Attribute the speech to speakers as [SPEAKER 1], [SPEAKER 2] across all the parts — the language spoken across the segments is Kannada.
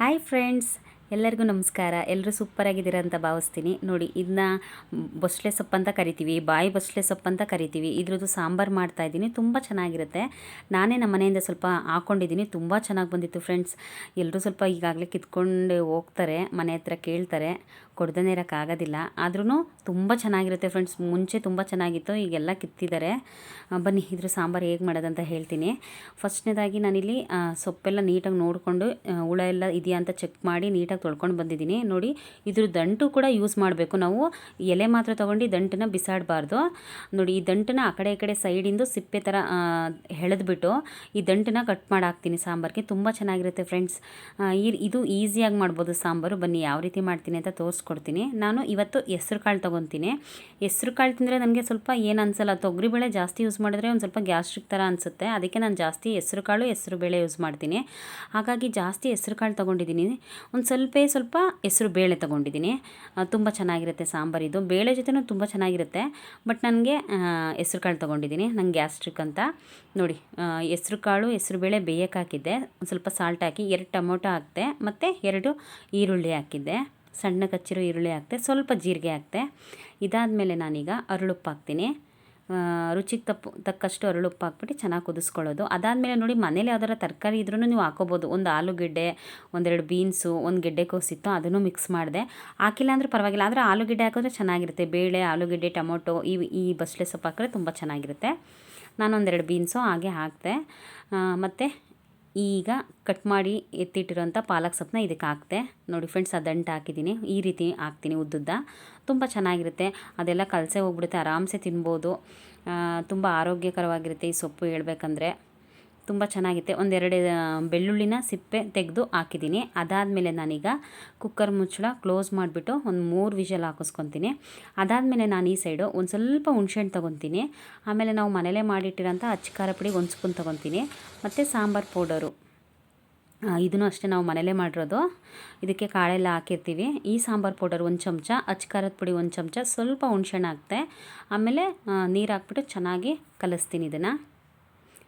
[SPEAKER 1] ಹಾಯ್ ಫ್ರೆಂಡ್ಸ್, ಎಲ್ಲರಿಗೂ ನಮಸ್ಕಾರ. ಎಲ್ಲರೂ ಸೂಪರಾಗಿದ್ದೀರಾ ಅಂತ ಭಾವಿಸ್ತೀನಿ. ನೋಡಿ ಇದನ್ನ ಬಸ್ಲೆ ಸೊಪ್ಪು ಅಂತ ಕರಿತೀವಿ, ಬಾಯಿ ಬೊಸ್ಳೆ ಸೊಪ್ಪು ಅಂತ ಕರಿತೀವಿ. ಇದ್ರದ್ದು ಸಾಂಬಾರು ಮಾಡ್ತಾ ಇದ್ದೀನಿ. ತುಂಬ ಚೆನ್ನಾಗಿರುತ್ತೆ. ನಾನೇ ನಮ್ಮ ಮನೆಯಿಂದ ಸ್ವಲ್ಪ ಹಾಕ್ಕೊಂಡಿದ್ದೀನಿ ತುಂಬ ಚೆನ್ನಾಗಿ ಬಂದಿತ್ತು ಫ್ರೆಂಡ್ಸ್. ಎಲ್ಲರೂ ಸ್ವಲ್ಪ ಈಗಾಗಲೇ ಕಿತ್ಕೊಂಡು ಹೋಗ್ತಾರೆ, ಮನೆ ಹತ್ರ ಕೇಳ್ತಾರೆ. ಕೊಡ್ದೇ ಇರೋಕ್ಕಾಗೋದಿಲ್ಲ ಆದ್ರೂ ತುಂಬ ಚೆನ್ನಾಗಿರುತ್ತೆ ಫ್ರೆಂಡ್ಸ್ ಮುಂಚೆ ತುಂಬ ಚೆನ್ನಾಗಿತ್ತು, ಈಗೆಲ್ಲ ಕಿತ್ತಿದ್ದಾರೆ. ಬನ್ನಿ, ಇದ್ರ ಸಾಂಬಾರು ಹೇಗೆ ಮಾಡೋದಂತ ಹೇಳ್ತೀನಿ. ಫಸ್ಟ್ನೇದಾಗಿ ನಾನಿಲ್ಲಿ ಸೊಪ್ಪೆಲ್ಲ ನೀಟಾಗಿ ನೋಡಿಕೊಂಡು ಹುಳ ಎಲ್ಲ ಇದೆಯಾ ಅಂತ ಚೆಕ್ ಮಾಡಿ ನೀಟಾಗಿ ತೊಳ್ಕೊಂಡು ಬಂದಿದ್ದೀನಿ. ನೋಡಿ, ಇದ್ರ ದಂಟು ಕೂಡ ಯೂಸ್ ಮಾಡಬೇಕು. ನಾವು ಎಲೆ ಮಾತ್ರ ತೊಗೊಂಡು ದಂಟನ್ನ ಬಿಸಾಡಬಾರ್ದು. ನೋಡಿ, ಈ ದಂಟನ್ನ ಆ ಕಡೆ ಈ ಕಡೆ ಸೈಡಿಂದು ಸಿಪ್ಪೆ ಥರ ಎಳೆದ್ಬಿಟ್ಟು ಈ ದಂಟನ್ನ ಕಟ್ ಮಾಡಿ ಹಾಕ್ತೀನಿ ಸಾಂಬಾರಿಗೆ. ತುಂಬ ಚೆನ್ನಾಗಿರುತ್ತೆ ಫ್ರೆಂಡ್ಸ್ ಇದು ಈಸಿಯಾಗಿ ಮಾಡ್ಬೋದು ಸಾಂಬಾರು. ಬನ್ನಿ, ಯಾವ ರೀತಿ ಮಾಡ್ತೀನಿ ಅಂತ ತೋರಿಸ್ಕೊಡ್ತೀನಿ. ನಾನು ಇವತ್ತು ಹೆಸ್ರು ಕಾಳು ತೊಗೊತೀನಿ. ಹೆಸ್ರು ಕಾಳು ತಿಂದರೆ ನನಗೆ ಸ್ವಲ್ಪ ಏನು ಅನ್ಸಲ್ಲ. ತೊಗರಿಬೇಳೆ ಜಾಸ್ತಿ ಯೂಸ್ ಮಾಡಿದ್ರೆ ಒಂದು ಸ್ವಲ್ಪ ಗ್ಯಾಸ್ಟ್ರಿಕ್ ಥರ ಅನಿಸುತ್ತೆ. ಅದಕ್ಕೆ ನಾನು ಜಾಸ್ತಿ ಹೆಸ್ರು ಕಾಳು, ಹೆಸ್ರು ಬೇಳೆ ಯೂಸ್ ಮಾಡ್ತೀನಿ. ಹಾಗಾಗಿ ಜಾಸ್ತಿ ಹೆಸ್ರು ಕಾಳು ತೊಗೊಂಡಿದ್ದೀನಿ. ಒಂದು ಸ್ವಲ್ಪ ಸ್ವಲ್ಪ ಹೆಸ್ರು ಬೇಳೆ ತೊಗೊಂಡಿದ್ದೀನಿ. ತುಂಬ ಚೆನ್ನಾಗಿರುತ್ತೆ ಸಾಂಬಾರಿದು ಬೇಳೆ ಜೊತೆನೂ ತುಂಬ ಚೆನ್ನಾಗಿರುತ್ತೆ. ಬಟ್ ನನಗೆ ಹೆಸ್ರು ಕಾಳು ತೊಗೊಂಡಿದ್ದೀನಿ. ನಂಗೆ ಗ್ಯಾಸ್ಟ್ರಿಕ್ ಅಂತ. ನೋಡಿ ಹೆಸ್ರು ಕಾಳು, ಹೆಸ್ರು ಬೇಳೆ ಬೇಯಕ್ಕೆ ಹಾಕಿದ್ದೆ. ಒಂದು ಸ್ವಲ್ಪ ಸಾಲ್ಟ್ ಹಾಕಿ, ಎರಡು ಟೊಮೊಟೊ ಹಾಕಿದೆ, ಮತ್ತು ಎರಡು ಈರುಳ್ಳಿ ಹಾಕಿದ್ದೆ. ಸಣ್ಣ ಕಚ್ಚಿರೋ ಈರುಳ್ಳಿ ಹಾಕ್ತೆ, ಸ್ವಲ್ಪ ಜೀರಿಗೆ ಹಾಕ್ತೆ. ಇದಾದಮೇಲೆ ನಾನೀಗ ಅರಳುಪ್ಪು ಹಾಕ್ತೀನಿ ರುಚಿಗೆ ತಪ್ಪು, ತಕ್ಕಷ್ಟು ಅರಳುಪ್ಪು ಹಾಕ್ಬಿಟ್ಟು ಚೆನ್ನಾಗಿ ಕುದಿಸ್ಕೊಳ್ಳೋದು. ಅದಾದಮೇಲೆ ನೋಡಿ, ಮನೇಲಿ ಯಾವ್ದಾರ ತರಕಾರಿ ಇದ್ರೂ ನೀವು ಹಾಕೋಬೋದು. ಒಂದು ಆಲೂಗೆಡ್ಡೆ, ಒಂದೆರಡು ಬೀನ್ಸು, ಒಂದು ಗೆಡ್ಡೆ ಕೋಸಿತ್ತು, ಅದನ್ನು ಮಿಕ್ಸ್ ಮಾಡಿದೆ. ಹಾಕಿಲ್ಲ ಅಂದರೆ ಪರವಾಗಿಲ್ಲ, ಆದರೆ ಆಲೂಗೆಡ್ಡೆ ಹಾಕಿದ್ರೆ ಚೆನ್ನಾಗಿರುತ್ತೆ. ಬೇಳೆ, ಆಲೂಗೆಡ್ಡೆ, ಟೊಮೊಟೊ ಈ ಈ ಬಸಳೆ ಸೊಪ್ಪು ಹಾಕಿದ್ರೆ ತುಂಬ ಚೆನ್ನಾಗಿರುತ್ತೆ. ನಾನೊಂದೆರಡು ಬೀನ್ಸು ಹಾಗೆ ಹಾಕಿದೆ ಮತ್ತು ಈಗ ಕಟ್ ಮಾಡಿ ಎತ್ತಿಟ್ಟಿರೋಂಥ ಪಾಲಕ್ ಸೊಪ್ಪನ್ನ ಇದಕ್ಕೆ ಹಾಕ್ತೆ. ನೋಡಿ ಫ್ರೆಂಡ್ಸ್ ಆ ದಂಟು ಹಾಕಿದ್ದೀನಿ. ಈ ರೀತಿ ಹಾಕ್ತೀನಿ ಉದ್ದುದ್ದ. ತುಂಬ ಚೆನ್ನಾಗಿರುತ್ತೆ. ಅದೆಲ್ಲ ಕಲಸೆ ಹೋಗ್ಬಿಡುತ್ತೆ. ಆರಾಮ್ಸೆ ತಿನ್ಬೋದು. ತುಂಬ ಆರೋಗ್ಯಕರವಾಗಿರುತ್ತೆ ಈ ಸೊಪ್ಪು ಹೇಳ್ಬೇಕಂದ್ರೆ. ತುಂಬ ಚೆನ್ನಾಗಿತ್ತೆ. ಒಂದೆರಡು ಬೆಳ್ಳುಳ್ಳಿನ ಸಿಪ್ಪೆ ತೆಗೆದು ಹಾಕಿದ್ದೀನಿ. ಅದಾದಮೇಲೆ ನಾನೀಗ ಕುಕ್ಕರ್ ಮುಚ್ಚಳ ಕ್ಲೋಸ್ ಮಾಡಿಬಿಟ್ಟು ಒಂದು ಮೂರು ವಿಷಲ್ ಹಾಕಿಸ್ಕೊತೀನಿ. ಅದಾದಮೇಲೆ ನಾನು ಈ ಸೈಡು ಒಂದು ಸ್ವಲ್ಪ ಹುಣ್ಸೆಹಣ್ಣು ತೊಗೊತೀನಿ. ಆಮೇಲೆ ನಾವು ಮನೇಲೇ ಮಾಡಿಟ್ಟಿರೋಂಥ ಅಚ್ಚ ಖಾರ ಪುಡಿ ಒಂದು ಸ್ಪೂನ್ ತೊಗೊತೀನಿ. ಮತ್ತು ಸಾಂಬಾರು ಪೌಡರು. ಇದನ್ನು ಅಷ್ಟೇ ನಾವು ಮನೇಲೇ ಮಾಡಿರೋದು. ಇದಕ್ಕೆ ಕಾಳೆಲ್ಲ ಹಾಕಿರ್ತೀವಿ. ಈ ಸಾಂಬಾರು ಪೌಡರ್ ಒಂದು ಚಮಚ, ಅಚ್ಚ ಖಾರದ ಪುಡಿ ಒಂದು ಚಮಚ, ಸ್ವಲ್ಪ ಹುಣ್ಸೆಹಣ್ಣು ಹಾಕ್ತೆ. ಆಮೇಲೆ ನೀರು ಹಾಕ್ಬಿಟ್ಟು ಚೆನ್ನಾಗಿ ಕಲಿಸ್ತೀನಿ ಇದನ್ನು.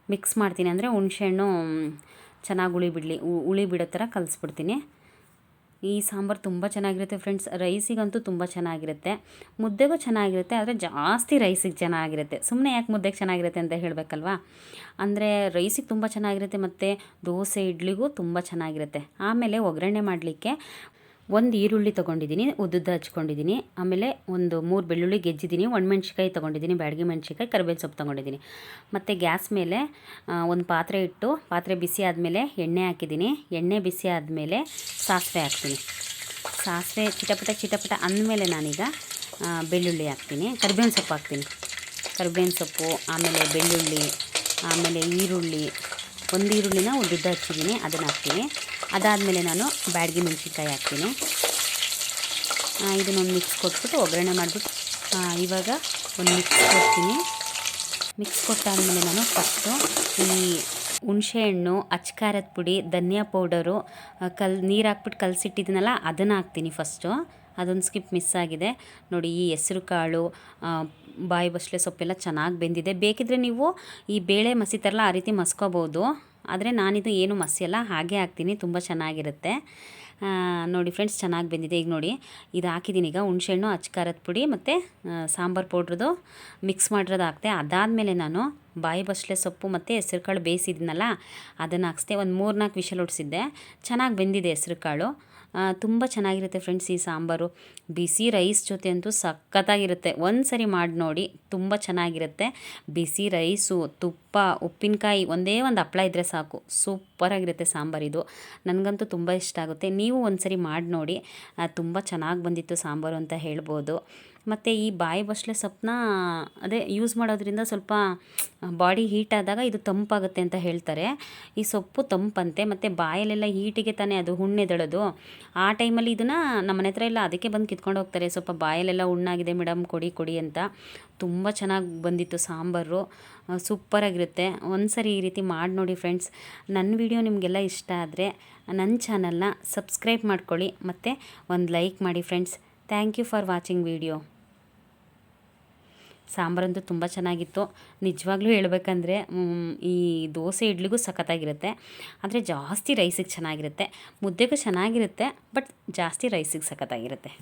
[SPEAKER 1] ಮಿಕ್ಸ್ ಮಾಡ್ತೀನಿ ಅಂದರೆ ಹುಣ್ಸೆಹಣ್ಣು ಚೆನ್ನಾಗಿ ಉಳಿ ಬಿಡಲಿ ಉಳಿ ಬಿಡೋ ಥರ ಕಲಿಸ್ಬಿಡ್ತೀನಿ. ಈ ಸಾಂಬಾರು ತುಂಬ ಚೆನ್ನಾಗಿರುತ್ತೆ ಫ್ರೆಂಡ್ಸ್. ರೈಸಿಗಂತೂ ತುಂಬ ಚೆನ್ನಾಗಿರುತ್ತೆ. ಮುದ್ದೆಗೂ ಚೆನ್ನಾಗಿರುತ್ತೆ, ಆದರೆ ಜಾಸ್ತಿ ರೈಸಿಗೆ ಚೆನ್ನಾಗಿರುತ್ತೆ. ಸುಮ್ಮನೆ ಯಾಕೆ ಮುದ್ದೆಗೆ ಚೆನ್ನಾಗಿರುತ್ತೆ ಅಂತ ಹೇಳಬೇಕಲ್ವಾ? ಅಂದರೆ ರೈಸಿಗೆ ತುಂಬ ಚೆನ್ನಾಗಿರುತ್ತೆ ಮತ್ತು ದೋಸೆ, ಇಡ್ಲಿಗೂ ತುಂಬ ಚೆನ್ನಾಗಿರುತ್ತೆ. ಆಮೇಲೆ ಒಗ್ಗರಣೆ ಮಾಡಲಿಕ್ಕೆ ಒಂದು ಈರುಳ್ಳಿ ತೊಗೊಂಡಿದ್ದೀನಿ ಉದ್ದುದ್ದ ಹಚ್ಕೊಂಡಿದ್ದೀನಿ ಆಮೇಲೆ ಒಂದು ಮೂರು ಬೆಳ್ಳುಳ್ಳಿ ಗೆಜ್ಜಿದ್ದೀನಿ ಒಣಮೆಣ್ಸಿಕಾಯಿ ತೊಗೊಂಡಿದ್ದೀನಿ ಬ್ಯಾಡಗಿ ಮೆಣಸಿಕಾಯಿ ಕರಿಬೇವು ಸೊಪ್ಪು ತೊಗೊಂಡಿದ್ದೀನಿ ಮತ್ತು ಗ್ಯಾಸ್ ಮೇಲೆ ಒಂದು ಪಾತ್ರೆ ಇಟ್ಟು, ಪಾತ್ರೆ ಬಿಸಿ ಆದಮೇಲೆ ಎಣ್ಣೆ ಹಾಕಿದ್ದೀನಿ ಎಣ್ಣೆ ಬಿಸಿ ಆದಮೇಲೆ ಸಾಸಿವೆ ಹಾಕ್ತೀನಿ. ಸಾಸಿವೆ ಚಿಟಪಟ ಚಿಟಪಟ ಅಂದಮೇಲೆ ನಾನೀಗ ಬೆಳ್ಳುಳ್ಳಿ ಹಾಕ್ತೀನಿ. ಕರಿಬೇವಿನ ಸೊಪ್ಪು ಹಾಕ್ತೀನಿ. ಕರಿಬೇವಿನ ಸೊಪ್ಪು, ಆಮೇಲೆ ಬೆಳ್ಳುಳ್ಳಿ, ಆಮೇಲೆ ಈರುಳ್ಳಿ ಒಂದು ಈರುಳ್ಳಿನ ಉದ್ದುದ್ದ ಹಚ್ಚಿದ್ದೀನಿ ಅದನ್ನು ಹಾಕ್ತೀನಿ. ಅದಾದಮೇಲೆ ನಾನು ಬ್ಯಾಡಗಿ ಮೆಣಸಿನ್ಕಾಯಿ ಹಾಕ್ತೀನಿ. ಇದನ್ನೊಂದು ಮಿಕ್ಸ್ ಕೊಟ್ಬಿಟ್ಟು ಒಗ್ಗರಣೆ ಮಾಡಿಬಿಟ್ಟು ಇವಾಗ ಒಂದು ಮಿಕ್ಸ್ ಕೊಡ್ತೀನಿ. ಮಿಕ್ಸ್ ಕೊಟ್ಟಾದಮೇಲೆ ನಾನು ಫಸ್ಟು ಈ ಹುಣಸೆಹಣ್ಣು ಅಚ್ಕಾರದ ಪುಡಿ, ಧನಿಯಾ ಪೌಡರು ಕಲ್, ನೀರು ಹಾಕ್ಬಿಟ್ಟು ಕಲಸಿಟ್ಟಿದ್ದೀನಲ್ಲ, ಅದನ್ನು ಹಾಕ್ತೀನಿ ಫಸ್ಟು ಅದೊಂದು ಸ್ಕಿಪ್ ಮಿಸ್ ಆಗಿದೆ. ನೋಡಿ ಈ ಹೆಸ್ರು ಕಾಳು ಬಾಯಿ ಬಸಳೆ ಸೊಪ್ಪೆಲ್ಲ ಚೆನ್ನಾಗಿ ಬೆಂದಿದೆ. ಬೇಕಿದ್ರೆ ನೀವು ಈ ಬೇಳೆ ಮಸಿತಾರಲ್ಲ ಆ ರೀತಿ ಮಸ್ಕೋಬೋದು. ಆದರೆ ನಾನಿದು ಏನು ಮಸಿಯಲ್ಲ ಹಾಗೆ ಹಾಕ್ತೀನಿ. ತುಂಬ ಚೆನ್ನಾಗಿರುತ್ತೆ. ನೋಡಿ ಫ್ರೆಂಡ್ಸ್ ಚೆನ್ನಾಗಿ ಬೆಂದಿದೆ. ಈಗ ನೋಡಿ ಇದು ಹಾಕಿದ್ದೀನಿ ಈಗ ಹುಣ್ಸೆಹಣ್ಣು ಅಚ್ಕಾರದ ಪುಡಿ ಮತ್ತು ಸಾಂಬಾರು ಪೌಡ್ರದು ಮಿಕ್ಸ್ ಮಾಡಿರೋದು ಹಾಕ್ತೆ. ಅದಾದಮೇಲೆ ನಾನು ಬಾಯಿ ಬಸಳೆ ಸೊಪ್ಪು ಮತ್ತು ಹೆಸ್ರು ಕಾಳು ಬೇಯಿಸಿದ್ನಲ್ಲ ಅದನ್ನು ಹಾಕ್ಸ್ದೆ ಒಂದು ಮೂರು ನಾಲ್ಕು ವಿಷಲ್ ಹೊಡ್ಸಿದ್ದೆ ಚೆನ್ನಾಗಿ ಬೆಂದಿದೆ ಹೆಸ್ರು ಕಾಳು. ಆ, ತುಂಬ ಚೆನ್ನಾಗಿರುತ್ತೆ ಫ್ರೆಂಡ್ಸ್ ಈ ಸಾಂಬಾರು. ಬಿಸಿ ರೈಸ್ ಜೊತೆ ಅಂತೂ ಸಖತ್ತಾಗಿರುತ್ತೆ. ಒಂದು ಸರಿ ಮಾಡಿ ನೋಡಿ ತುಂಬ ಚೆನ್ನಾಗಿರುತ್ತೆ. ಬಿಸಿ ರೈಸು ತುಪ್ಪ, ಉಪ್ಪಿನಕಾಯಿ ಒಂದೇ ಒಂದು ಹಪ್ಳ ಇದ್ದರೆ ಸಾಕು. ಸೂಪರಾಗಿರುತ್ತೆ ಸಾಂಬಾರಿದು ನನಗಂತೂ ತುಂಬ ಇಷ್ಟ ಆಗುತ್ತೆ. ನೀವು ಒಂದು ಸರಿ ಮಾಡಿ ನೋಡಿ. ತುಂಬ ಚೆನ್ನಾಗಿ ಬಂದಿತ್ತು ಸಾಂಬಾರು ಅಂತ ಹೇಳ್ಬೋದು. ಮತ್ತು ಈ ಬಾಯಿ ಬಸ್ಲೆ ಸೊಪ್ಪನ್ನ ಅದೇ ಯೂಸ್ ಮಾಡೋದ್ರಿಂದ ಸ್ವಲ್ಪ ಬಾಡಿ ಹೀಟ್ ಆದಾಗ ಇದು ತಂಪಾಗುತ್ತೆ ಅಂತ ಹೇಳ್ತಾರೆ. ಈ ಸೊಪ್ಪು ತಂಪಂತೆ, ಮತ್ತು ಬಾಯಲ್ಲೆಲ್ಲ ಹೀಟಿಗೆ ತಾನೇ ಅದು ಹುಣ್ಣೆದಳೋದು ಆ ಟೈಮಲ್ಲಿ ಇದನ್ನು ನಮ್ಮ ಮನೆ ಹತ್ರ ಎಲ್ಲ ಅದಕ್ಕೆ ಬಂದು ಕಿತ್ಕೊಂಡು ಹೋಗ್ತಾರೆ. ಸ್ವಲ್ಪ ಬಾಯಲ್ಲೆಲ್ಲ ಹುಣ್ಣಾಗಿದೆ ಮೇಡಮ್ ಕೊಡಿ ಕೊಡಿ ಅಂತ. ತುಂಬ ಚೆನ್ನಾಗಿ ಬಂದಿತ್ತು ಸಾಂಬಾರು. ಸೂಪರಾಗಿರುತ್ತೆ ಒಂದು ಸರಿ ಈ ರೀತಿ ಮಾಡಿ ನೋಡಿ ಫ್ರೆಂಡ್ಸ್ ನನ್ನ ವಿಡಿಯೋ ನಿಮಗೆಲ್ಲ ಇಷ್ಟ ಆದರೆ ನನ್ನ ಚಾನಲ್ನ ಸಬ್ಸ್ಕ್ರೈಬ್ ಮಾಡ್ಕೊಳ್ಳಿ. ಮತ್ತು ಒಂದು ಲೈಕ್ ಮಾಡಿ friends thank you for watching video. ಸಾಂಬಾರಂತೂ ತುಂಬ ಚೆನ್ನಾಗಿತ್ತು. ನಿಜವಾಗ್ಲೂ ಹೇಳಬೇಕಂದ್ರೆ ಈ ದೋಸೆ ಇಡ್ಲಿಗೂ ಸಖತ್ತಾಗಿರುತ್ತೆ. ಆದರೆ ಜಾಸ್ತಿ ರೈಸಿಗೆ ಚೆನ್ನಾಗಿರುತ್ತೆ. ಮುದ್ದೆಗೂ ಚೆನ್ನಾಗಿರುತ್ತೆ ಬಟ್ ಜಾಸ್ತಿ ರೈಸಿಗೆ ಸಖತ್ತಾಗಿರುತ್ತೆ.